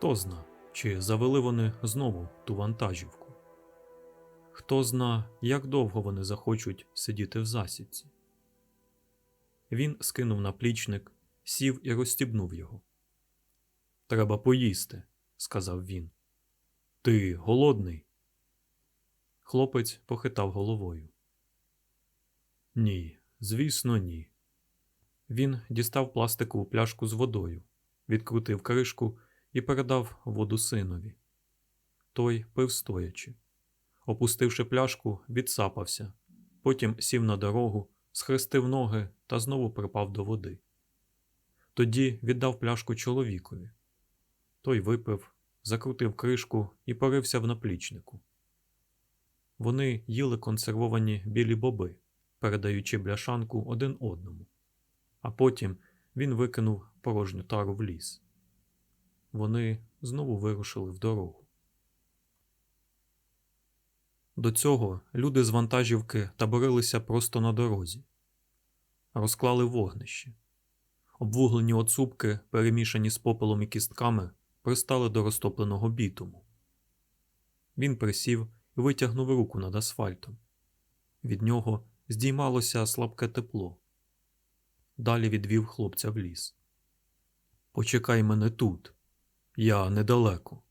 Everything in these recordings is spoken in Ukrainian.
Хто зна, чи завели вони знову ту вантажівку? Хто зна, як довго вони захочуть сидіти в засідці? Він скинув наплічник, сів і розстібнув його. Треба поїсти, сказав він. Ти голодний? Хлопець похитав головою. Ні, звісно, ні. Він дістав пластикову пляшку з водою, відкрутив кришку і передав воду синові. Той пив стоячи. Опустивши пляшку, відсапався, потім сів на дорогу, схрестив ноги та знову припав до води. Тоді віддав пляшку чоловікові. Той випив, закрутив кришку і порився в наплічнику. Вони їли консервовані білі боби, передаючи бляшанку один одному, а потім він викинув порожню тару в ліс. Вони знову вирушили в дорогу. До цього люди з вантажівки таборилися просто на дорозі, розклали вогнище. Обвуглені оцупки, перемішані з попелом і кістками, пристали до розтопленого бітуму. Він присів і витягнув руку над асфальтом. Від нього здіймалося слабке тепло. Далі відвів хлопця в ліс. Почекай мене тут. Я недалеко.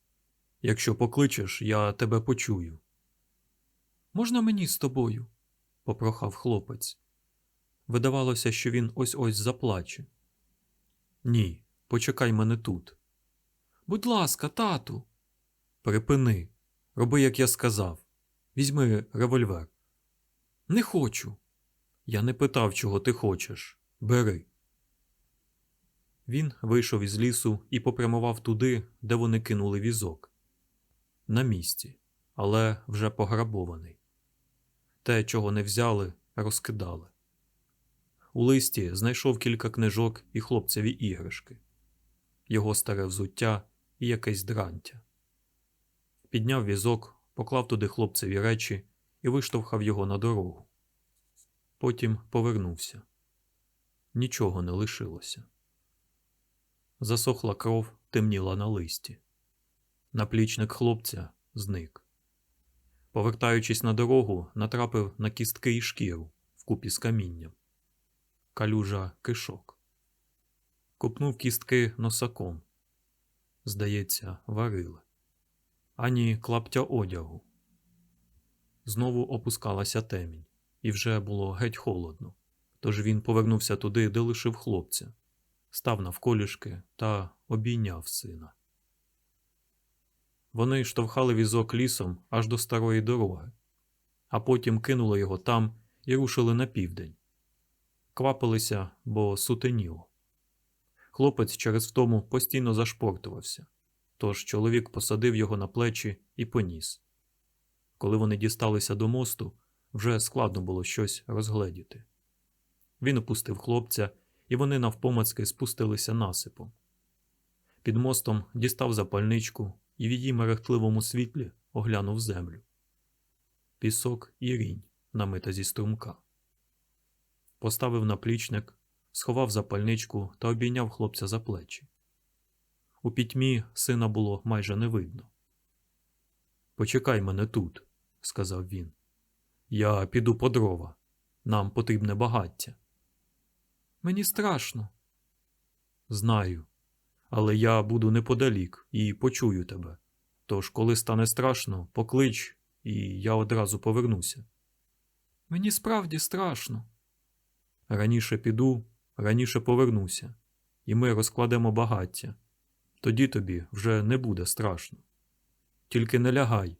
Якщо покличеш, я тебе почую. Можна мені з тобою? попрохав хлопець. Видавалося, що він ось ось заплаче. Ні, почекай мене тут. Будь ласка, тату. Припини. Роби, як я сказав. Візьми револьвер. Не хочу. Я не питав, чого ти хочеш. Бери. Він вийшов із лісу і попрямував туди, де вони кинули візок. На місці, але вже пограбований. Те, чого не взяли, розкидали. У листі знайшов кілька книжок і хлопцеві іграшки, його старе взуття і якесь дрантя. Підняв візок, поклав туди хлопцеві речі і виштовхав його на дорогу. Потім повернувся. Нічого не лишилося. Засохла кров, темніла на листі. Наплічник хлопця зник. Повертаючись на дорогу, натрапив на кістки і шкіру вкупі з камінням. Калюжа кишок. Купнув кістки носаком. Здається, варили. Ані клаптя одягу. Знову опускалася темінь, і вже було геть холодно. Тож він повернувся туди, де лишив хлопця, став навколішки та обійняв сина. Вони штовхали візок лісом аж до старої дороги, а потім кинули його там і рушили на південь. Квапилися, бо сутеніло. Хлопець через втому постійно зашпортувався, тож чоловік посадив його на плечі і поніс. Коли вони дісталися до мосту, вже складно було щось розгледіти. Він опустив хлопця, і вони навпомацки спустилися насипом. Під мостом дістав запальничку і в її мерехтливому світлі оглянув землю. Пісок і рінь, намита зі струмка. Поставив наплічник, сховав запальничку та обійняв хлопця за плечі. У пітьмі сина було майже не видно. Почекай мене тут, сказав він. Я піду по дрова. Нам потрібне багаття. Мені страшно. Знаю, але я буду неподалік і почую тебе. Тож, коли стане страшно, поклич, і я одразу повернуся. Мені справді страшно. Раніше піду, раніше повернуся, і ми розкладемо багаття. Тоді тобі вже не буде страшно. Тільки не лягай.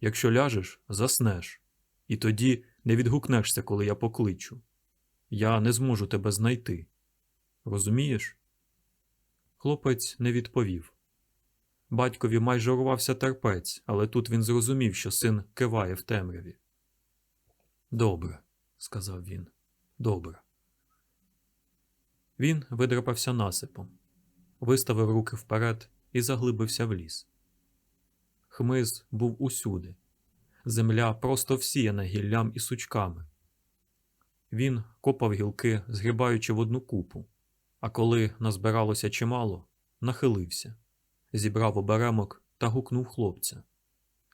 Якщо ляжеш, заснеш, і тоді не відгукнешся, коли я покличу. Я не зможу тебе знайти. Розумієш? Хлопець не відповів. Батькові майже урвався терпець, але тут він зрозумів, що син киває в темряві. Добре, сказав він. Добре. Він видрапався насипом, виставив руки вперед і заглибився в ліс. Хмиз був усюди. Земля просто всіяна гіллям і сучками. Він копав гілки, згрібаючи в одну купу, а коли назбиралося чимало, нахилився, зібрав оберемок та гукнув хлопця.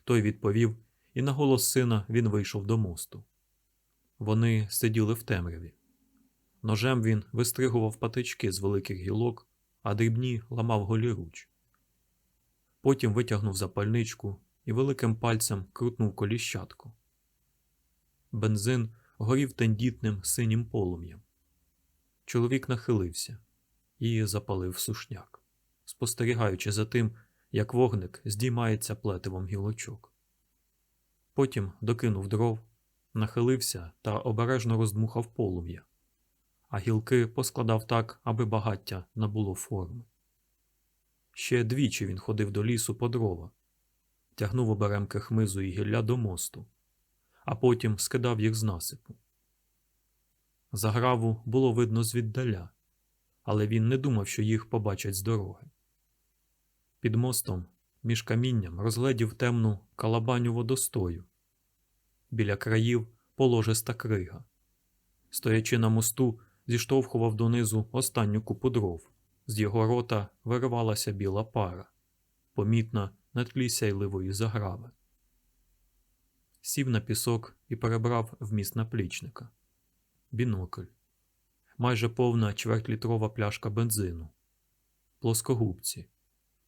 Той відповів, і на голос сина він вийшов до мосту. Вони сиділи в темряві. Ножем він вистригував патички з великих гілок, а дрібні ламав голіруч. Потім витягнув запальничку і великим пальцем крутнув коліщатку. Бензин горів тендітним синім полум'ям. Чоловік нахилився і запалив сушняк, спостерігаючи за тим, як вогник здіймається плетивом гілочок. Потім докинув дров, нахилився та обережно роздмухав полум'я, а гілки поскладав так, аби багаття набуло форми. Ще двічі він ходив до лісу по дрова, тягнув оберемки хмизу і гілля до мосту, а потім скидав їх з насипу. Заграву було видно звіддаля, але він не думав, що їх побачать з дороги. Під мостом, між камінням, розгледів темну калабаню водостою. Біля країв положиста крига. Стоячи на мосту, зіштовхував донизу останню купу дров. З його рота виривалася біла пара, помітна на тлі сяйливої заграви. Сів на пісок і перебрав вміст наплічника. Бінокль. Майже повна чвертьлітрова пляшка бензину. Плоскогубці.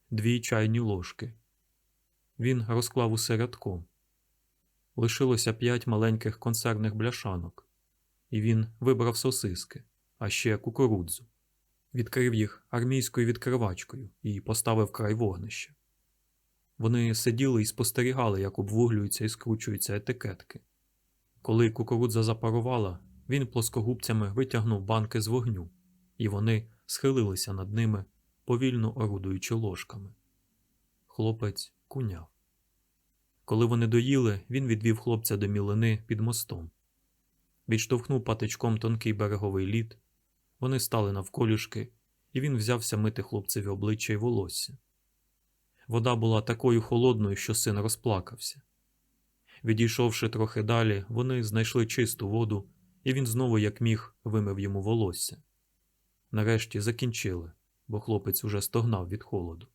Дві чайні ложки. Він розклав усе рядком. Лишилося п'ять маленьких консервних бляшанок, і він вибрав сосиски, а ще кукурудзу відкрив їх армійською відкривачкою і поставив край вогнища. Вони сиділи і спостерігали, як обвуглюються і скручуються етикетки. Коли кукурудза запарувала, він плоскогубцями витягнув банки з вогню, і вони схилилися над ними, повільно орудуючи ложками. Хлопець куняв. Коли вони доїли, він відвів хлопця до мілини під мостом. Відштовхнув патичком тонкий береговий лід, вони стали навколішки, і він взявся мити хлопцеві обличчя й волосся. Вода була такою холодною, що син розплакався. Відійшовши трохи далі, вони знайшли чисту воду, і він знову, як міг, вимив йому волосся. Нарешті закінчили, бо хлопець уже стогнав від холоду.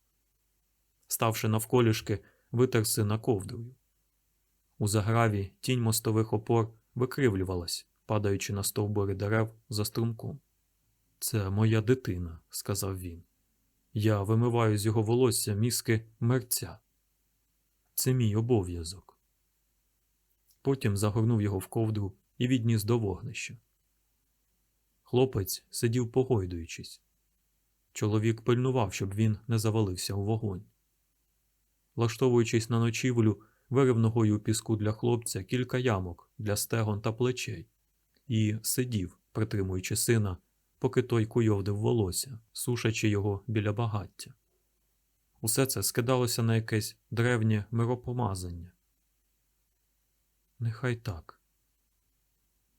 Ставши навколішки, витер сина ковдрою. У заграві тінь мостових опор викривлювалась, падаючи на стовбури дерев за струмком. Це моя дитина, сказав він. Я вимиваю з його волосся мізки мерця. Це мій обов'язок. Потім загорнув його в ковдру і відніс до вогнища. Хлопець сидів погойдуючись. Чоловік пильнував, щоб він не завалився у вогонь. Влаштовуючись на ночівлю, вирив ногою у піску для хлопця кілька ямок для стегон та плечей і сидів, притримуючи сина поки той куйовдив волосся, сушачи його біля багаття. Усе це скидалося на якесь древнє миропомазання. Нехай так.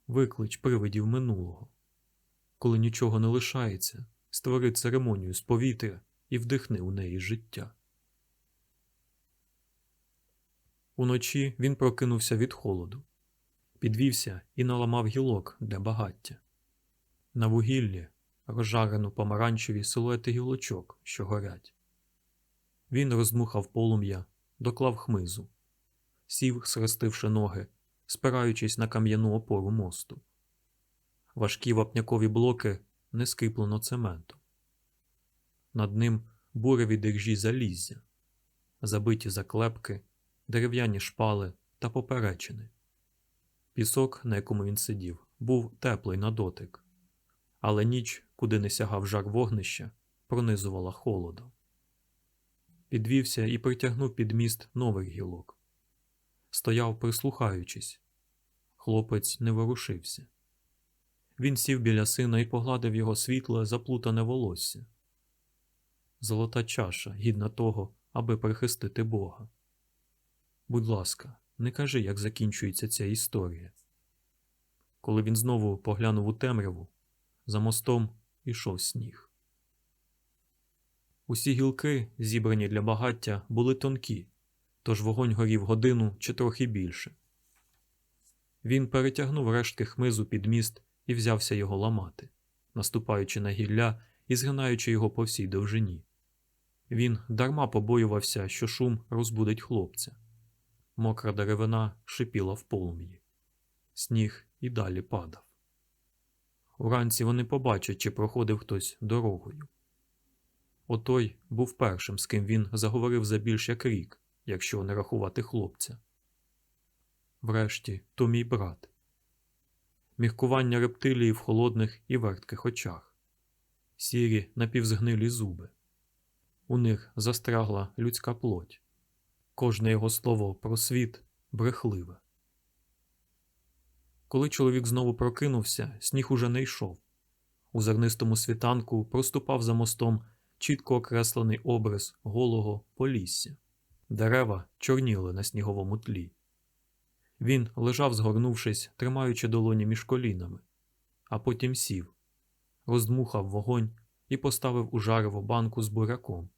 Виклич привидів минулого. Коли нічого не лишається, створи церемонію з повітря і вдихни у неї життя. Уночі він прокинувся від холоду, підвівся і наламав гілок для багаття. На вугіллі розжарену помаранчеві силуети гілочок, що горять. Він роздмухав полум'я, доклав хмизу, сів, схрестивши ноги, спираючись на кам'яну опору мосту. Важкі вапнякові блоки не скиплено цементу. Над ним буреві держі заліззя, забиті заклепки, дерев'яні шпали та поперечини. Пісок, на якому він сидів, був теплий на дотик але ніч, куди не сягав жар вогнища, пронизувала холодом. Підвівся і притягнув під міст нових гілок. Стояв, прислухаючись. Хлопець не ворушився. Він сів біля сина і погладив його світле, заплутане волосся. Золота чаша, гідна того, аби прихистити Бога. Будь ласка, не кажи, як закінчується ця історія. Коли він знову поглянув у темряву, за мостом ішов сніг. Усі гілки, зібрані для багаття, були тонкі, тож вогонь горів годину чи трохи більше. Він перетягнув рештки хмизу під міст і взявся його ламати, наступаючи на гілля і згинаючи його по всій довжині. Він дарма побоювався, що шум розбудить хлопця. Мокра деревина шипіла в полум'ї. Сніг і далі падав. Уранці вони побачать, чи проходив хтось дорогою. Отой був першим, з ким він заговорив за більш як рік, якщо не рахувати хлопця. Врешті, то мій брат. Міркування рептилії в холодних і вертких очах, сірі напівзгнилі зуби. У них застрягла людська плоть. Кожне його слово про світ брехливе. Коли чоловік знову прокинувся, сніг уже не йшов. У зернистому світанку проступав за мостом чітко окреслений образ голого полісся. Дерева чорніли на сніговому тлі. Він лежав, згорнувшись, тримаючи долоні між колінами, а потім сів, роздмухав вогонь і поставив у жарево банку з буряком.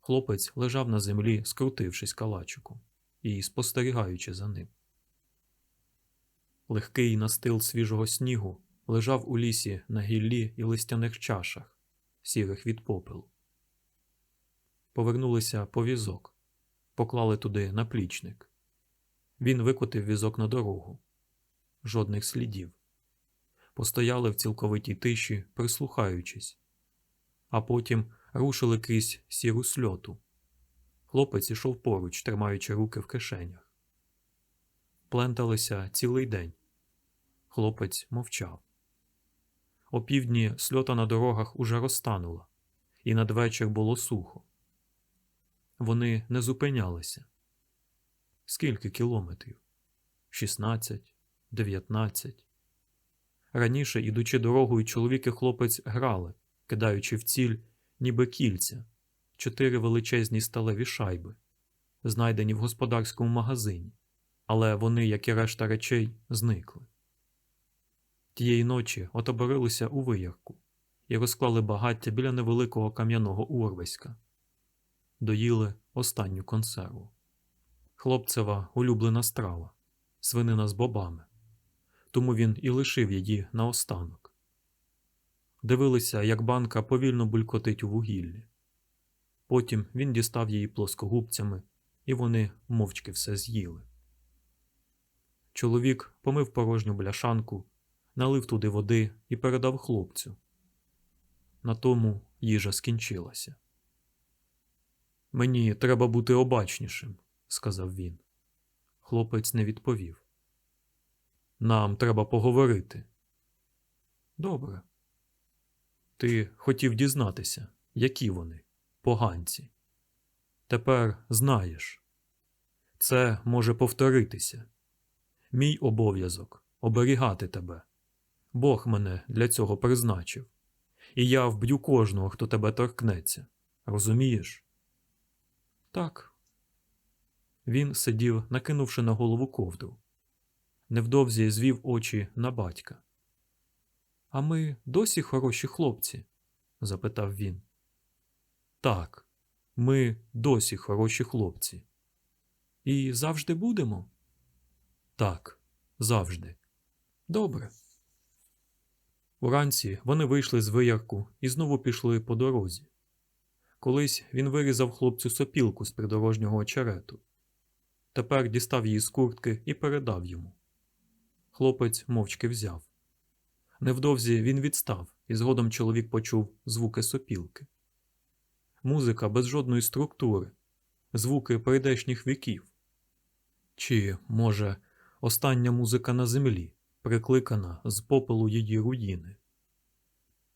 Хлопець лежав на землі, скрутившись калачиком і спостерігаючи за ним. Легкий настил свіжого снігу лежав у лісі на гіллі і листяних чашах, сірих від попелу. Повернулися по візок, поклали туди наплічник. Він викотив візок на дорогу. Жодних слідів. Постояли в цілковитій тиші, прислухаючись, а потім рушили крізь сіру сльоту. Хлопець ішов поруч, тримаючи руки в кишенях. Пленталися цілий день. Хлопець мовчав. О півдні сльота на дорогах уже розтанула, і надвечір було сухо. Вони не зупинялися. Скільки кілометрів? Шістнадцять, дев'ятнадцять. Раніше, ідучи дорогою, чоловік і хлопець грали, кидаючи в ціль, ніби кільця, чотири величезні сталеві шайби, знайдені в господарському магазині, але вони, як і решта речей, зникли. Тієї ночі отоборилися у виярку і розклали багаття біля невеликого кам'яного урвиська, доїли останню консерву. Хлопцева улюблена страва, свинина з бобами, тому він і лишив її наостанок. Дивилися, як банка повільно булькотить у вугіллі. Потім він дістав її плоскогубцями, і вони мовчки все з'їли. Чоловік помив порожню бляшанку, налив туди води і передав хлопцю. На тому їжа скінчилася. Мені треба бути обачнішим, сказав він. Хлопець не відповів. Нам треба поговорити. Добре. Ти хотів дізнатися, які вони, поганці. Тепер знаєш. Це може повторитися. Мій обов'язок оберігати тебе. Бог мене для цього призначив, і я вб'ю кожного, хто тебе торкнеться. Розумієш? Так. Він сидів, накинувши на голову ковдру. Невдовзі звів очі на батька. А ми досі хороші хлопці? запитав він. Так, ми досі хороші хлопці. І завжди будемо? Так, завжди. Добре. Уранці вони вийшли з виярку і знову пішли по дорозі. Колись він вирізав хлопцю сопілку з придорожнього очерету. Тепер дістав її з куртки і передав йому. Хлопець мовчки взяв. Невдовзі він відстав, і згодом чоловік почув звуки сопілки. Музика без жодної структури, звуки прийдешніх віків. Чи, може, остання музика на землі, прикликана з попелу її руїни.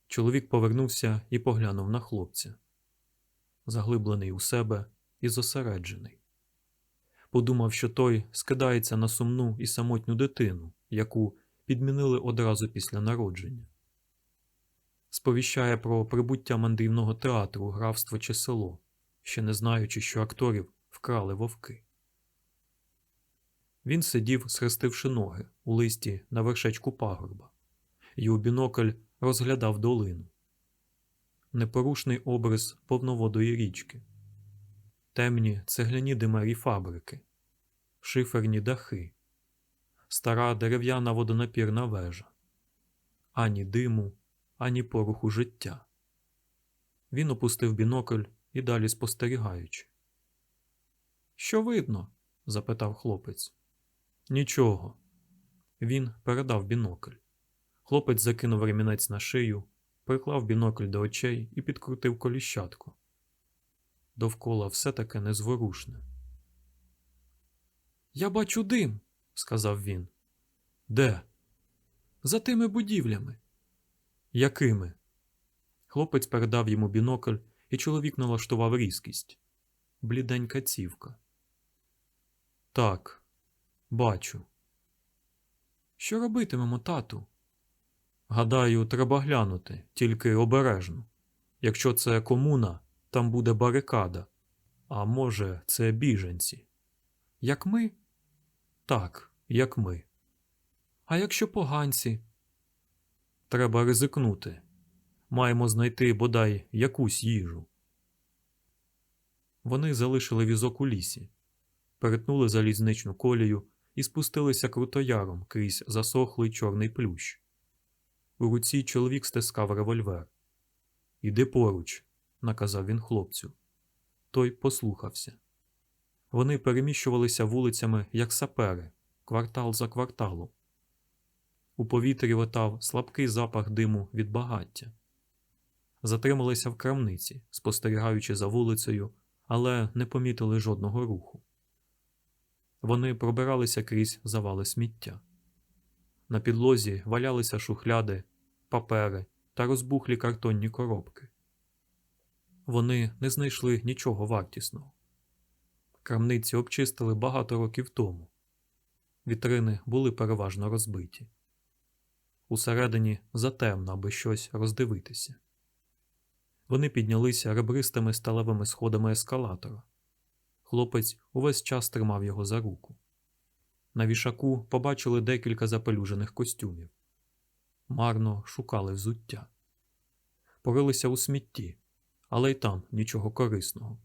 Чоловік повернувся і поглянув на хлопця, заглиблений у себе і зосереджений. Подумав, що той скидається на сумну і самотню дитину, яку підмінили одразу після народження. Сповіщає про прибуття мандрівного театру, графство чи село, ще не знаючи, що акторів вкрали вовки. Він сидів, схрестивши ноги у листі на вершечку пагорба, і у бінокль розглядав долину. Непорушний образ повноводої річки, темні цегляні димарі фабрики, шиферні дахи, стара дерев'яна водонапірна вежа, ані диму, ані поруху життя. Він опустив бінокль і далі спостерігаючи. Що видно? запитав хлопець. Нічого. Він передав бінокль. Хлопець закинув ремінець на шию, приклав бінокль до очей і підкрутив коліщатку. Довкола все таке незворушне. Я бачу дим, сказав він. Де? За тими будівлями. Якими? Хлопець передав йому бінокль, і чоловік налаштував різкість. Бліденька цівка. Так, бачу. Що робитимемо, тату? Гадаю, треба глянути, тільки обережно. Якщо це комуна, там буде барикада. А може, це біженці. Як ми? Так, як ми. А якщо поганці? Треба ризикнути. Маємо знайти бодай якусь їжу. Вони залишили візок у лісі, перетнули залізничну колію і спустилися крутояром крізь засохлий чорний плющ. У руці чоловік стискав револьвер. Іди поруч, наказав він хлопцю. Той послухався. Вони переміщувалися вулицями, як сапери, квартал за кварталом. У повітрі летав слабкий запах диму від багаття. Затрималися в крамниці, спостерігаючи за вулицею, але не помітили жодного руху. Вони пробиралися крізь завали сміття. На підлозі валялися шухляди, папери та розбухлі картонні коробки. Вони не знайшли нічого вартісного. Крамниці обчистили багато років тому. Вітрини були переважно розбиті. Усередині затемно, аби щось роздивитися. Вони піднялися ребристими сталевими сходами ескалатора. Хлопець увесь час тримав його за руку. На вішаку побачили декілька запелюжених костюмів. Марно шукали взуття. Порилися у смітті, але й там нічого корисного.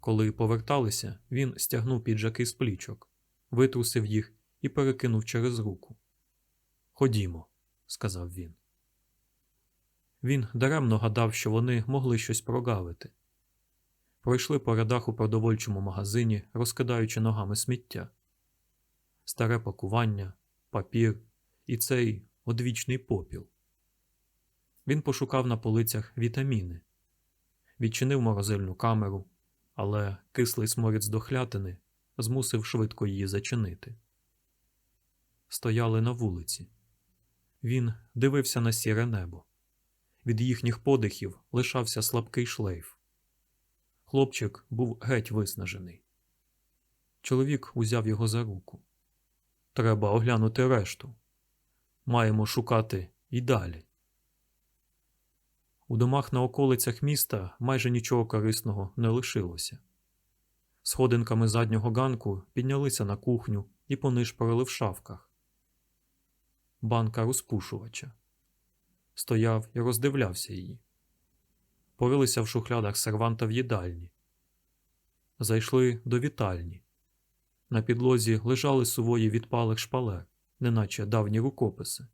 Коли поверталися, він стягнув піджаки з плічок, витрусив їх і перекинув через руку. Ходімо, сказав він. Він даремно гадав, що вони могли щось прогавити. Пройшли по рядах у продовольчому магазині, розкидаючи ногами сміття, старе пакування, папір і цей одвічний попіл. Він пошукав на полицях вітаміни, відчинив морозильну камеру, але кислий сморід з дохлятини змусив швидко її зачинити. Стояли на вулиці. Він дивився на сіре небо. Від їхніх подихів лишався слабкий шлейф. Хлопчик був геть виснажений. Чоловік узяв його за руку. Треба оглянути решту. Маємо шукати і далі. У домах на околицях міста майже нічого корисного не лишилося. Сходинками заднього ганку піднялися на кухню і понишпорили в шафках. Банка розпушувача. Стояв і роздивлявся її. Порилися в шухлядах серванта в їдальні. Зайшли до вітальні. На підлозі лежали сувої відпалих шпалер, неначе давні рукописи.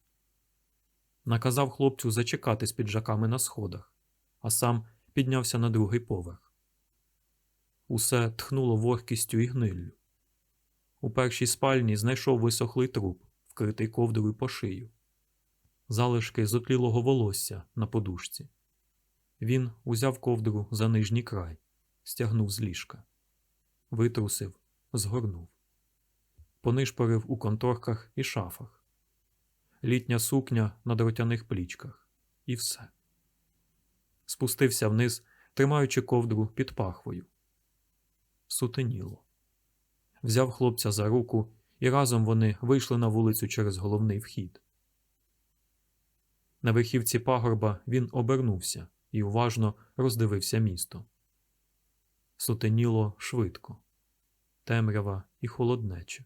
Наказав хлопцю зачекати з піджаками на сходах, а сам піднявся на другий поверх. Усе тхнуло вогкістю і гниллю. У першій спальні знайшов висохлий труп, вкритий ковдрою по шию, залишки зотлілого волосся на подушці. Він узяв ковдру за нижній край, стягнув з ліжка, витрусив, згорнув, понишпорив у конторках і шафах, літня сукня на дротяних плічках, і все. Спустився вниз, тримаючи ковдру під пахвою. Сутеніло. Взяв хлопця за руку, і разом вони вийшли на вулицю через головний вхід. На верхівці пагорба він обернувся і уважно роздивився місто. Сутеніло швидко, темрява і холоднече.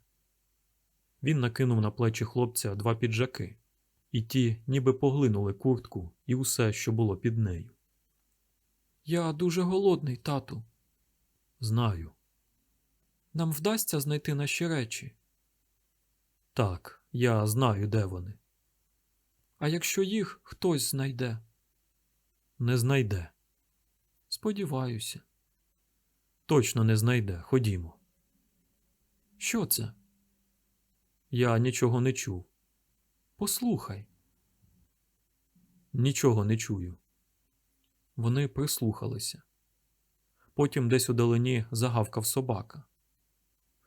Він накинув на плечі хлопця два піджаки, і ті ніби поглинули куртку і усе, що було під нею. Я дуже голодний, тату. Знаю. Нам вдасться знайти наші речі. Так, я знаю, де вони. А якщо їх хтось знайде? Не знайде. Сподіваюся. Точно не знайде. Ходімо. Що це? Я нічого не чув. Послухай. Нічого не чую. Вони прислухалися. Потім десь удалині загавкав собака.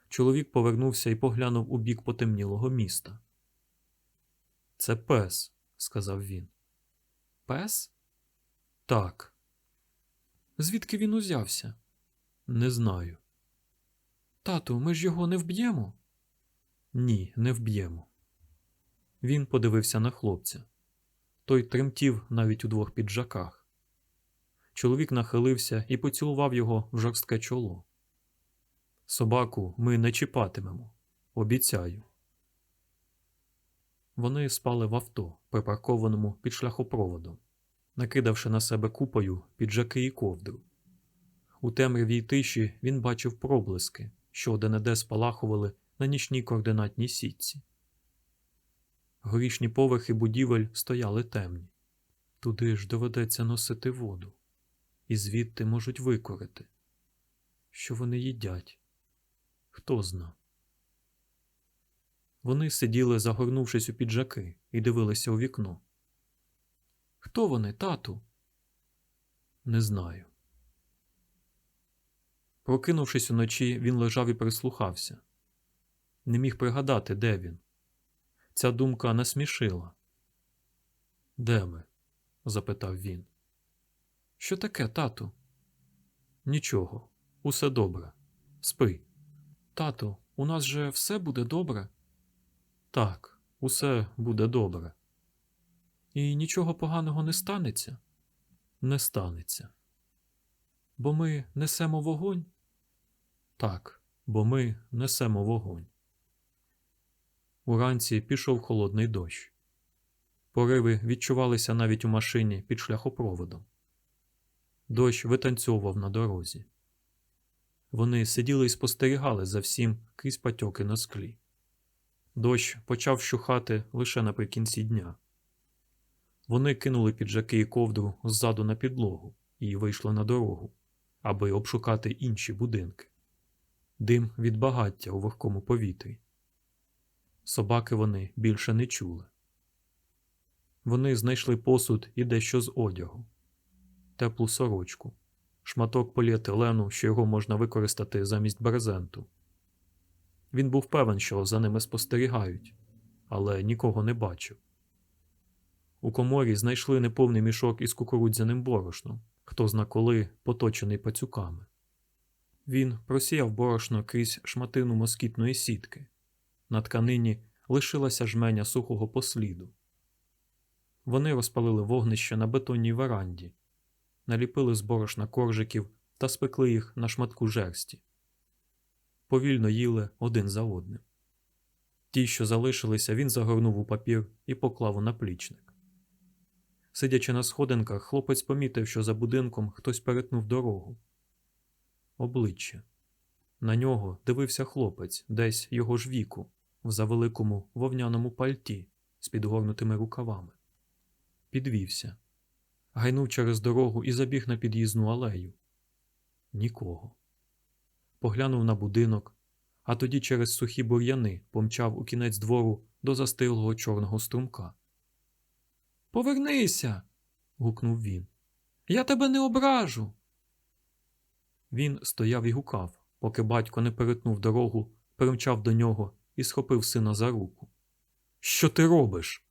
Чоловік повернувся і поглянув у бік потемнілого міста. Це пес, сказав він. Пес? Так, Звідки він узявся? не знаю. Тату, ми ж його не вб'ємо. Ні, не вб'ємо. Він подивився на хлопця. Той тремтів навіть у двох піджаках. Чоловік нахилився і поцілував його в жорстке чоло. Собаку ми не чіпатимемо. Обіцяю. Вони спали в авто, припаркованому під шляхопроводом, накидавши на себе купою піджаки і ковдру. У темряві й тиші він бачив проблиски, що де-не-де спалахували на нічній координатній сітці. Горішні поверхи будівель стояли темні. Туди ж доведеться носити воду, і звідти можуть викорити. Що вони їдять? Хто зна? Вони сиділи, загорнувшись у піджаки, і дивилися у вікно. Хто вони, тату? Не знаю. Прокинувшись уночі, він лежав і прислухався. Не міг пригадати, де він. Ця думка насмішила. Де ми? запитав він. Що таке, тату? Нічого, усе добре. Спи. Тату, у нас же все буде добре. Так, усе буде добре. І нічого поганого не станеться, Не станеться. бо ми несемо вогонь. Так, бо ми несемо вогонь. Уранці пішов холодний дощ. Пориви відчувалися навіть у машині під шляхопроводом. Дощ витанцьовував на дорозі. Вони сиділи і спостерігали за всім крізь патьоки на склі. Дощ почав щухати лише наприкінці дня. Вони кинули піджаки і ковдру ззаду на підлогу і вийшли на дорогу, аби обшукати інші будинки. Дим від багаття у вогкому повітрі. Собаки вони більше не чули. Вони знайшли посуд і дещо з одягу, теплу сорочку, шматок поліетилену, що його можна використати замість брезенту. Він був певен, що за ними спостерігають, але нікого не бачив. У коморі знайшли неповний мішок із кукурудзяним борошном, хто зна коли поточений пацюками. Він просіяв борошно крізь шматину москітної сітки. На тканині лишилася жменя сухого посліду. Вони розпалили вогнище на бетонній веранді, наліпили з борошна коржиків та спекли їх на шматку жерсті. Повільно їли один за одним. Ті, що залишилися, він загорнув у папір і поклав у наплічник. Сидячи на сходинках, хлопець помітив, що за будинком хтось перетнув дорогу. Обличчя. На нього дивився хлопець, десь його ж віку, в завеликому вовняному пальті з підгорнутими рукавами. Підвівся, гайнув через дорогу і забіг на під'їзну алею. Нікого. Поглянув на будинок, а тоді через сухі бур'яни помчав у кінець двору до застиглого чорного струмка. Повернися. гукнув він. Я тебе не ображу. Він стояв і гукав, поки батько не перетнув дорогу, примчав до нього і схопив сина за руку. Що ти робиш?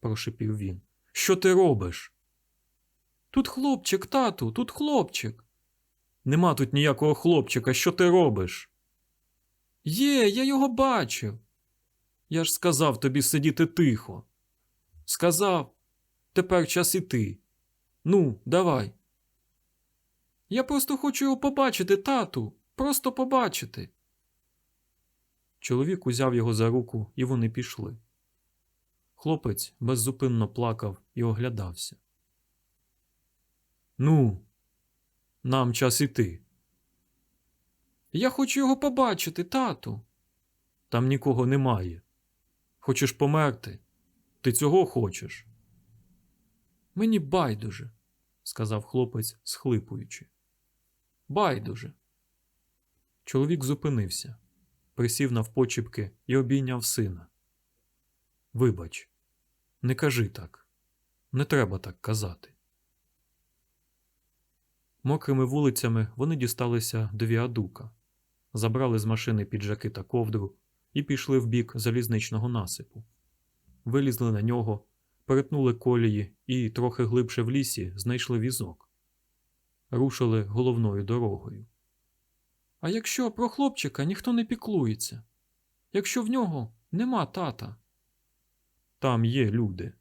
прошепів він. Що ти робиш? Тут хлопчик, тату, тут хлопчик. Нема тут ніякого хлопчика, що ти робиш? Є, я його бачив. Я ж сказав тобі сидіти тихо. Сказав, тепер час іти. Ну, давай. Я просто хочу його побачити, тату. Просто побачити. Чоловік узяв його за руку, і вони пішли. Хлопець беззупинно плакав і оглядався. Ну, нам час іти. Я хочу його побачити, тату. Там нікого немає. Хочеш померти? Ти цього хочеш? Мені байдуже. сказав хлопець, схлипуючи. Байдуже. Чоловік зупинився, присів навпочіпки і обійняв сина. Вибач, не кажи так. Не треба так казати. Мокрими вулицями вони дісталися до віадука, забрали з машини піджаки та ковдру і пішли в бік залізничного насипу. Вилізли на нього, перетнули колії і, трохи глибше в лісі, знайшли візок. Рушили головною дорогою. А якщо про хлопчика ніхто не піклується? Якщо в нього нема тата? Там є люди.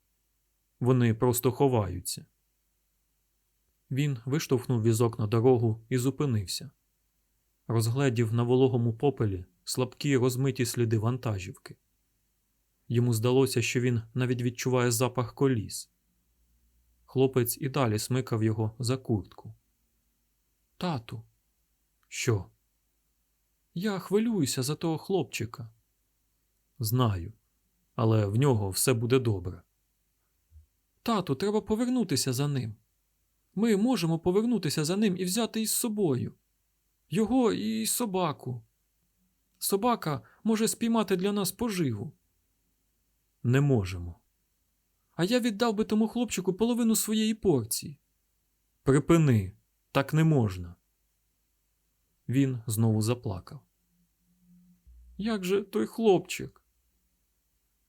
Вони просто ховаються. Він виштовхнув візок на дорогу і зупинився. Розгледів на вологому попелі слабкі розмиті сліди вантажівки. Йому здалося, що він навіть відчуває запах коліс. Хлопець і далі смикав його за куртку. Тату, Що? я хвилююся за того хлопчика. Знаю. Але в нього все буде добре. Тату, треба повернутися за ним. Ми можемо повернутися за ним і взяти із собою. Його і собаку. Собака може спіймати для нас поживу. Не можемо. А я віддав би тому хлопчику половину своєї порції. Припини, так не можна. Він знову заплакав. Як же той хлопчик?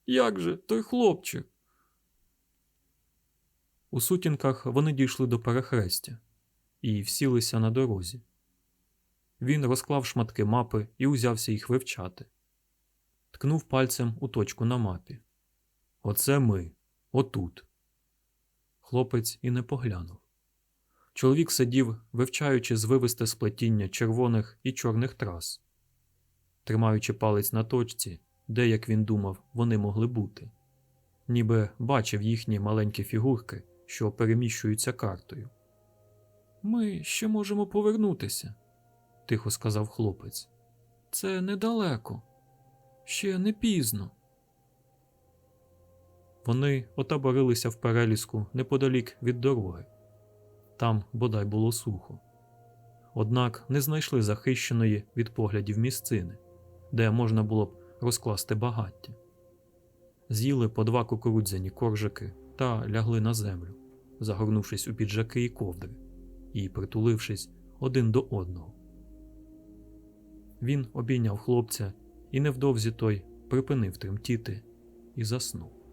Як же той хлопчик? У сутінках вони дійшли до перехрестя і всілися на дорозі. Він розклав шматки мапи і узявся їх вивчати. Ткнув пальцем у точку на мапі. Оце ми, отут. Хлопець і не поглянув. Чоловік сидів, вивчаючи звивисте сплетіння червоних і чорних трас, тримаючи палець на точці, де, як він думав, вони могли бути, ніби бачив їхні маленькі фігурки, що переміщуються картою. Ми ще можемо повернутися. Тихо сказав хлопець. Це недалеко. Ще не пізно. Вони отаборилися в переліску неподалік від дороги. Там бодай було сухо. Однак не знайшли захищеної від поглядів місцини, де можна було б розкласти багаття. З'їли по два кукурудзяні коржики та лягли на землю, загорнувшись у піджаки і ковдри, і притулившись один до одного. Він обійняв хлопця, і невдовзі той припинив тремтіти і заснув.